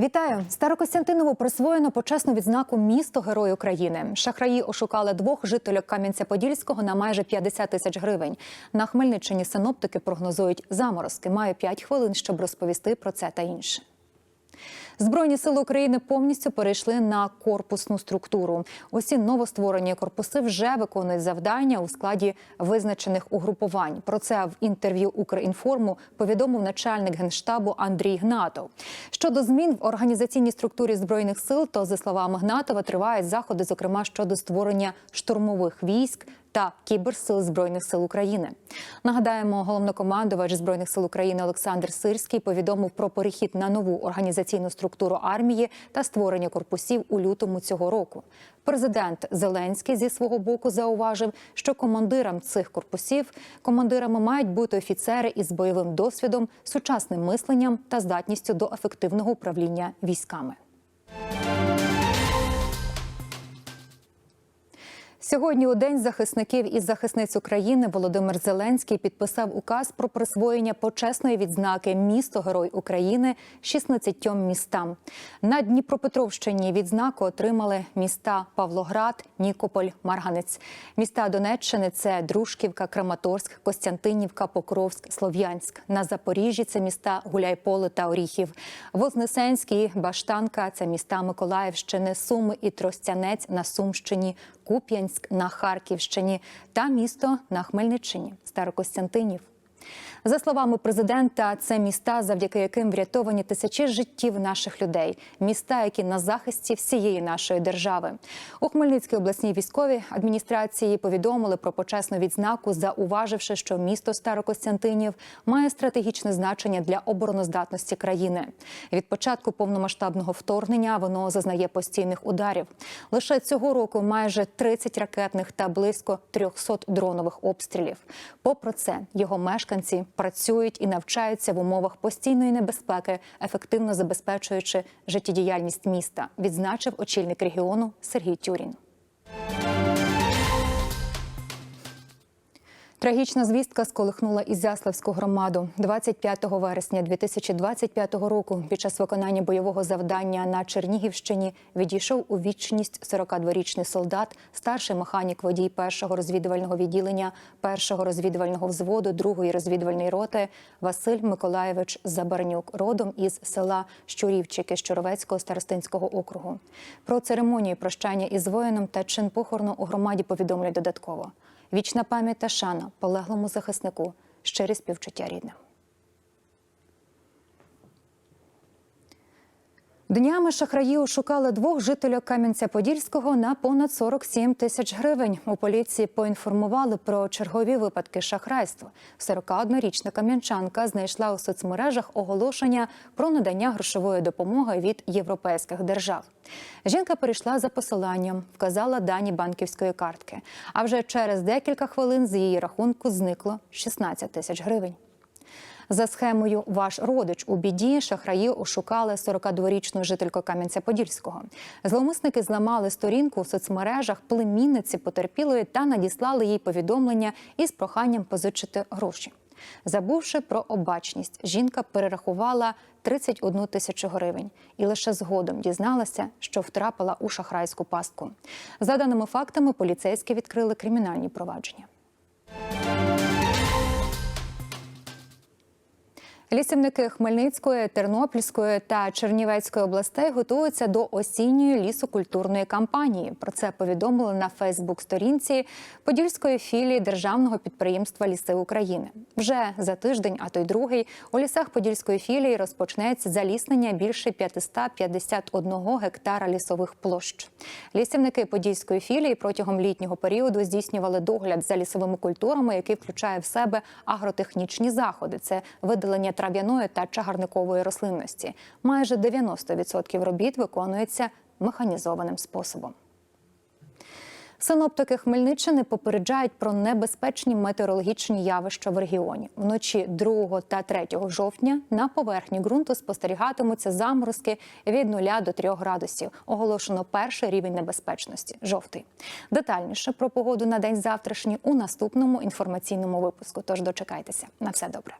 Вітаю! Старокостянтинову присвоєно почесну відзнаку місто Герой України. Шахраї ошукали двох жителів Кам'янця-Подільського на майже 50 тисяч гривень. На Хмельниччині синоптики прогнозують заморозки. Маю 5 хвилин, щоб розповісти про це та інше. Збройні сили України повністю перейшли на корпусну структуру. Усі новостворені корпуси вже виконують завдання у складі визначених угрупувань. Про це в інтерв'ю Укрінформу повідомив начальник генштабу Андрій Гнатов. Щодо змін в організаційній структурі збройних сил, то за словами Гнатова тривають заходи, зокрема щодо створення штурмових військ та кіберсил збройних сил України. Нагадаємо, головнокомандувач збройних сил України Олександр Сирський повідомив про перехід на нову організаційну структуру армії та створення корпусів у лютому цього року. Президент Зеленський зі свого боку зауважив, що командирам цих корпусів командирами мають бути офіцери із бойовим досвідом, сучасним мисленням та здатністю до ефективного управління військами. Сьогодні, у день захисників і захисниць України, Володимир Зеленський підписав указ про присвоєння почесної відзнаки Місто Герой України 16 містам. На Дніпропетровщині відзнаку отримали міста Павлоград, Нікополь, Марганець. Міста Донеччини це Дружківка, Краматорськ, Костянтинівка, Покровськ, Слов'янськ. На Запоріжжі це міста Гуляйполе та Оріхів. Вознесенський, Баштанка це міста Миколаївщини, Суми і Тростянець на Сумщині. Куп'янськ на Харківщині та місто на Хмельниччині Старокостянтинів. За словами президента, це міста, завдяки яким врятовані тисячі життів наших людей, міста, які на захисті всієї нашої держави. У Хмельницькій обласній військовій адміністрації повідомили про почесну відзнаку, зауваживши, що місто Старокостянтинів має стратегічне значення для обороноздатності країни. Від початку повномасштабного вторгнення воно зазнає постійних ударів. Лише цього року майже 30 ракетних та близько 300 дронових обстрілів. Попри це, його мешканці працюють і навчаються в умовах постійної небезпеки, ефективно забезпечуючи життєдіяльність міста, відзначив очільник регіону Сергій Тюрін. Трагічна звістка сколихнула Ізяславську громаду 25 вересня 2025 року. Під час виконання бойового завдання на Чернігівщині відійшов у вічність 42-річний солдат, старший механік водій першого розвідувального відділення, першого розвідувального взводу, другої розвідувальної роти Василь Миколаєвич Забарнюк, родом із села Щурівчики Щуровецького старостинського округу. Про церемонію прощання із воїном та чин похорону у громаді повідомлять додатково. Вічна пам'ять та шана полеглому захиснику, щирі співчуття рідним. Днями шахраї ошукали двох жителів Кам'янця-Подільського на понад 47 тисяч гривень. У поліції поінформували про чергові випадки шахрайства. 41-річна кам'янчанка знайшла у соцмережах оголошення про надання грошової допомоги від європейських держав. Жінка перейшла за посиланням, вказала дані банківської картки. А вже через декілька хвилин з її рахунку зникло 16 тисяч гривень. За схемою Ваш родич у біді шахраї ошукали 42-річну жительку Кам'янця-Подільського. Зловмисники зламали сторінку у соцмережах племінниці потерпілої та надіслали їй повідомлення із проханням позичити гроші. Забувши про обачність, жінка перерахувала 31 тисячу гривень і лише згодом дізналася, що втрапила у шахрайську пастку. За даними фактами, поліцейські відкрили кримінальні провадження. Лісівники Хмельницької, Тернопільської та Чернівецької областей готуються до осінньої лісокультурної кампанії. Про це повідомили на Фейсбук-сторінці Подільської філії державного підприємства Ліси України. Вже за тиждень, а то й другий, у лісах Подільської філії розпочнеться заліснення більше 551 гектара лісових площ. Лісівники Подільської філії протягом літнього періоду здійснювали догляд за лісовими культурами, який включає в себе агротехнічні заходи. Це видалення трав'яної та чагарникової рослинності. Майже 90% робіт виконується механізованим способом. Синоптики Хмельниччини попереджають про небезпечні метеорологічні явища в регіоні. Вночі 2 та 3 жовтня на поверхні ґрунту спостерігатимуться заморозки від 0 до 3 градусів. Оголошено перший рівень небезпечності жовтий. Детальніше про погоду на день завтрашній у наступному інформаційному випуску. Тож дочекайтеся на все добре.